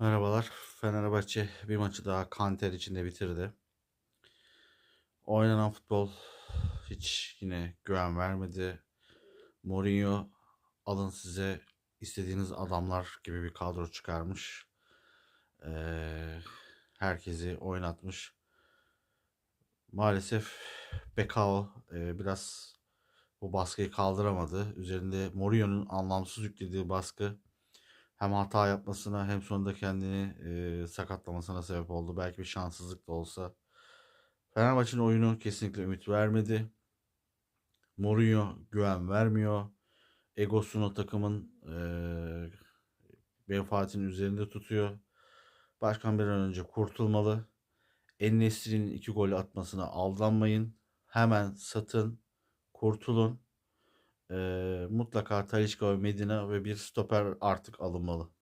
Merhabalar. Fenerbahçe bir maçı daha kanter içinde bitirdi. Oynanan futbol hiç yine güven vermedi. Mourinho alın size istediğiniz adamlar gibi bir kadro çıkarmış. Ee, herkesi oynatmış. Maalesef Bekao e, biraz bu baskıyı kaldıramadı. Üzerinde Mourinho'nun anlamsız yüklediği baskı hem hata yapmasına hem sonunda kendini e, sakatlamasına sebep oldu. Belki bir şanssızlık da olsa. Fenerbahçe'nin oyunu kesinlikle ümit vermedi. Mourinho güven vermiyor. Egosunu takımın e, menfaatinin üzerinde tutuyor. Başkan bir an önce kurtulmalı. En-Nesyri'nin iki gol atmasına aldanmayın. Hemen satın, kurtulun. E, mutlaka Talisca Medina ve bir stoper artık alınmalı.